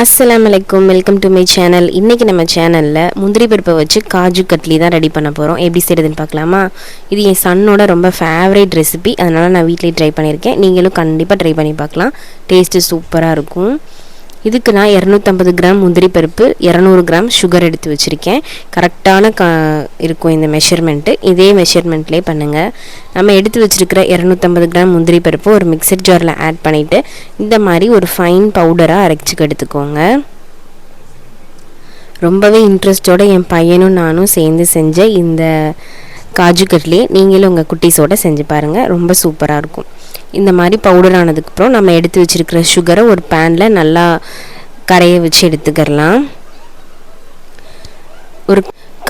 அஸ்லாம் வலைக்கும் welcome to my channel இன்றைக்கி நம்ம சேனலில் முந்திரி பருப்பை வச்சு காஜு கட்லி தான் ரெடி பண்ண போகிறோம் எப்படி செய்கிறதுன்னு பார்க்கலாமா? இது என் சன்னோட ரொம்ப ஃபேவரேட் ரெசிபி அதனால் நான் வீட்லேயே ட்ரை பண்ணியிருக்கேன். நீங்களும் கண்டிப்பாக ட்ரை பண்ணி பார்க்கலாம். டேஸ்ட்டு சூப்பராக இருக்கும். இதுக்கு நான் இரநூத்தம்பது கிராம் முந்திரி பருப்பு இரநூறு கிராம் சுகர் எடுத்து வச்சுருக்கேன். கரெக்டான க இருக்கும் இந்த மெஷர்மெண்ட்டு இதே மெஷர்மெண்ட்லேயே பண்ணுங்கள் நம்ம எடுத்து வச்சுருக்கிற இரநூத்தம்பது கிராம் முந்திரி பருப்பு ஒரு மிக்சர் ஜாரில் ஆட் பண்ணிவிட்டு இந்த மாதிரி ஒரு ஃபைன் பவுடராக அரைச்சிக்க எடுத்துக்கோங்க. ரொம்பவே இன்ட்ரெஸ்டோடு என் பையனும் நானும் சேர்ந்து செஞ்ச இந்த காஜு கட்லி நீங்களும் உங்கள் குட்டீஸோட செஞ்சு பாருங்கள் ரொம்ப சூப்பராக இருக்கும். இந்த மாதிரி பவுடர் ஆனதுக்கப்புறம் நம்ம எடுத்து வச்சுருக்கிற சுகரை ஒரு பேனில் நல்லா கரைய வச்சு எடுத்துக்கிறலாம்.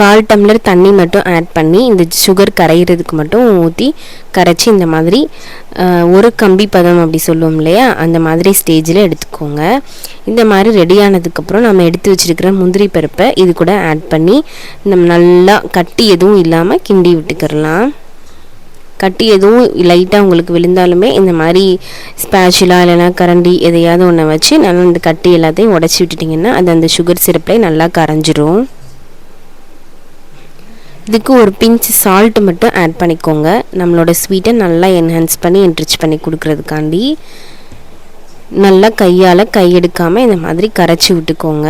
கால் டம்ளர் தண்ணி மட்டும் ஆட் பண்ணி இந்த சுகர் கரையிறதுக்கு மட்டும் ஊற்றி கரைச்சி இந்த மாதிரி ஒரு கம்பி பதம் அப்படி சொல்லுவோம் இல்லையா? அந்த மாதிரி ஸ்டேஜில் எடுத்துக்கோங்க. இந்த மாதிரி ரெடியானதுக்கப்புறம் நம்ம எடுத்து வச்சுருக்கிற முந்திரி பருப்பை இது கூட ஆட் பண்ணி நம்ம நல்லா கட்டி எதுவும் இல்லாமல் கிண்டி விட்டுக்கிறலாம் கட்டி எதுவும் லைட்டாக உங்களுக்கு விழுந்தாலுமே இந்த மாதிரி ஸ்பேஷுலா இல்லைனா கரண்டி எதையாவது ஒன்றை வச்சு நல்லா இந்த கட்டி எல்லாத்தையும் உடச்சி விட்டுட்டிங்கன்னா அது அந்த சுகர் சிரப்பில் நல்லா கரைஞ்சிரும். இதுக்கு ஒரு பிஞ்ச் சால்ட் மட்டும் ஆட் பண்ணிக்கோங்க. நம்மளோட ஸ்வீட்டை நல்லா என்ஹான்ஸ் பண்ணி என்ரிச் பண்ணி கொடுக்குறதுக்காண்டி. நல்லா கையால் கை எடுக்காமல் இந்த மாதிரி கரைச்சி விட்டுக்கோங்க.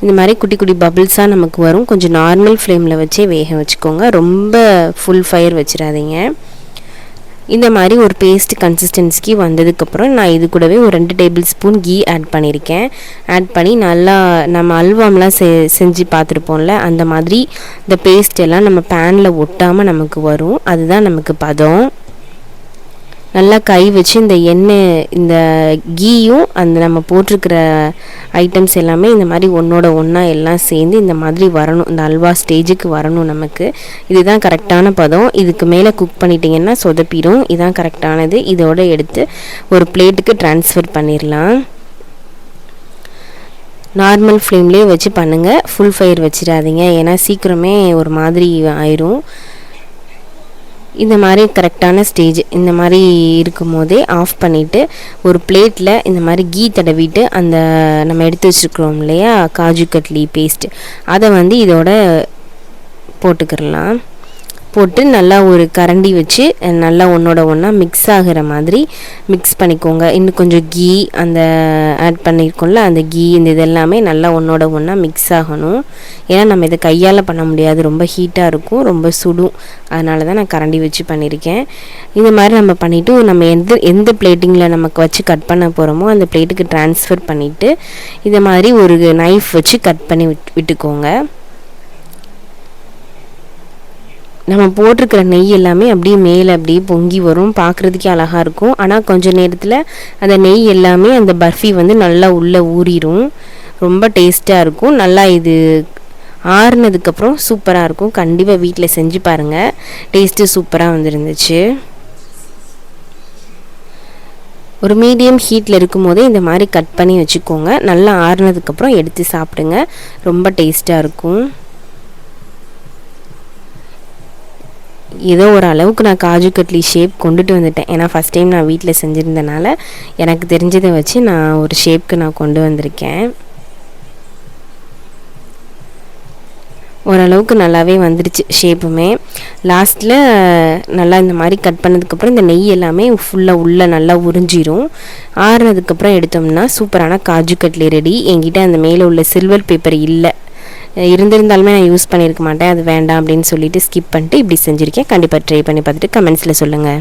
இந்த மாதிரி குட்டி குட்டி பபிள்ஸாக நமக்கு வரும். கொஞ்சம் நார்மல் ஃப்ளேமில் வச்சே வேக வச்சுக்கோங்க. ரொம்ப ஃபுல் ஃபயர் வச்சிடாதீங்க. இந்த மாதிரி ஒரு பேஸ்ட் கன்சிஸ்டன்சிக்கு வந்ததுக்கப்புறம் நான் இது கூடவே ஒரு ரெண்டு டேபிள் ஸ்பூன் கீ ஆட் பண்ணியிருக்கேன். ஆட் பண்ணி நல்லா நம்ம அல்வாம்லாம் செ செஞ்சு பார்த்துருப்போம்ல அந்த மாதிரி இந்த பேஸ்ட் எல்லாம் நம்ம பேனில் ஒட்டாமல் நமக்கு வரும். அதுதான் நமக்கு பதம். நல்லா கை வச்சு இந்த எண்ணெய் இந்த கீயும் அந்த நம்ம போட்டிருக்கிற ஐட்டம்ஸ் எல்லாமே இந்த மாதிரி ஒன்றோட ஒன்றா எல்லாம் சேர்ந்து இந்த மாதிரி வரணும். இந்த அல்வா ஸ்டேஜுக்கு வரணும் நமக்கு. இதுதான் கரெக்டான பதம். இதுக்கு மேலே குக் பண்ணிட்டீங்கன்னா சொதப்பிடும். இதுதான் கரெக்டானது இதோட எடுத்து ஒரு பிளேட்டுக்கு ட்ரான்ஸ்ஃபர் பண்ணிடலாம் நார்மல் ஃப்ளேம்லேயே வச்சு பண்ணுங்கள் ஃபுல் ஃபயர் வச்சிடாதீங்க. ஏன்னா சீக்கிரமே ஒரு மாதிரி ஆயிரும். இந்த மாதிரி கரெக்டான ஸ்டேஜ் இந்த மாதிரி இருக்கும் போதே ஆஃப் பண்ணிவிட்டு ஒரு பிளேட்டில் இந்த மாதிரி கீ தடவிட்டு அந்த நம்ம எடுத்து வச்சுருக்குறோம் இல்லையா காஜு கட்லி பேஸ்ட் அதை வந்து இதோட போட்டுக்கிடலாம் போட்டு நல்லா ஒரு கரண்டி வச்சு நல்லா ஒன்றோட ஒன்றா மிக்ஸ் ஆகிற மாதிரி மிக்ஸ் பண்ணிக்கோங்க. இன்னும் கொஞ்சம் கீ அந்த ஆட் பண்ணியிருக்கோம்ல அந்த கீ இந்த இதெல்லாமே நல்லா ஒன்றோட ஒன்றா மிக்ஸ் ஆகணும். ஏன்னா நம்ம இதை கையால் பண்ண முடியாது. ரொம்ப ஹீட்டாக இருக்கும் ரொம்ப சுடும். அதனால தான் நான் கரண்டி வச்சு பண்ணியிருக்கேன் இந்த மாதிரி நம்ம பண்ணிவிட்டு நம்ம எந்த எந்த பிளேட்டிங்கில் நமக்கு வச்சு கட் பண்ண போகிறோமோ அந்த பிளேட்டுக்கு ட்ரான்ஸ்ஃபர் பண்ணிவிட்டு இதை மாதிரி ஒரு நைஃப் வச்சு கட் பண்ணி விட் விட்டுக்கோங்க. நம்ம போட்டிருக்கிற நெய் எல்லாமே அப்படியே மேலே அப்படியே பொங்கி வரும். பார்க்குறதுக்கே அழகாக இருக்கும். ஆனால் கொஞ்ச நேரத்தில் அந்த நெய் எல்லாமே அந்த பர்ஃபி வந்து நல்லா உள்ளே ஊறிடும் ரொம்ப டேஸ்ட்டாக இருக்கும். நல்லா இது ஆறுனதுக்கப்புறம் சூப்பராக இருக்கும். கண்டிப்பாக வீட்டில் செஞ்சு பாருங்கள் டேஸ்ட்டு சூப்பராக வந்துருந்துச்சு. ஒரு மீடியம் ஹீட்டில் இருக்கும் போதே இந்த மாதிரி கட் பண்ணி வச்சுக்கோங்க. நல்லா ஆறுனதுக்கப்புறம் எடுத்து சாப்பிடுங்க. ரொம்ப டேஸ்ட்டாக இருக்கும். ஏதோ ஒரு அளவுக்கு நான் காஜு கட்லி ஷேப் கொண்டுட்டு வந்துட்டேன். ஏன்னா ஃபஸ்ட் டைம் நான் வீட்டில் செஞ்சுருந்தனால எனக்கு தெரிஞ்சதை வச்சு நான் ஒரு ஷேப்க்கு நான் கொண்டு வந்திருக்கேன். ஓரளவுக்கு நல்லாவே வந்துருச்சு ஷேப்புமே லாஸ்ட்டில் நல்லா இந்த மாதிரி கட் பண்ணதுக்கப்புறம் இந்த நெய் எல்லாமே ஃபுல்லாக உள்ளே நல்லா உறிஞ்சிரும். ஆறுனதுக்கப்புறம் எடுத்தோம்னா சூப்பரான காஜு கட்லி ரெடி என்கிட்ட அந்த மேலே உள்ள சில்வர் பேப்பர் இல்லை. இருந்திருந்தாலுமே நான் யூஸ் பண்ணியிருக்க மாட்டேன் அது வேண்டாம் அப்படின்னு சொல்லிட்டு ஸ்கிப் பண்ணிட்டு இப்படி செஞ்சுருக்கேன். கண்டிப்பாக ட்ரை பண்ணி பார்த்துட்டு கமெண்ட்ஸில் சொல்லுங்கள்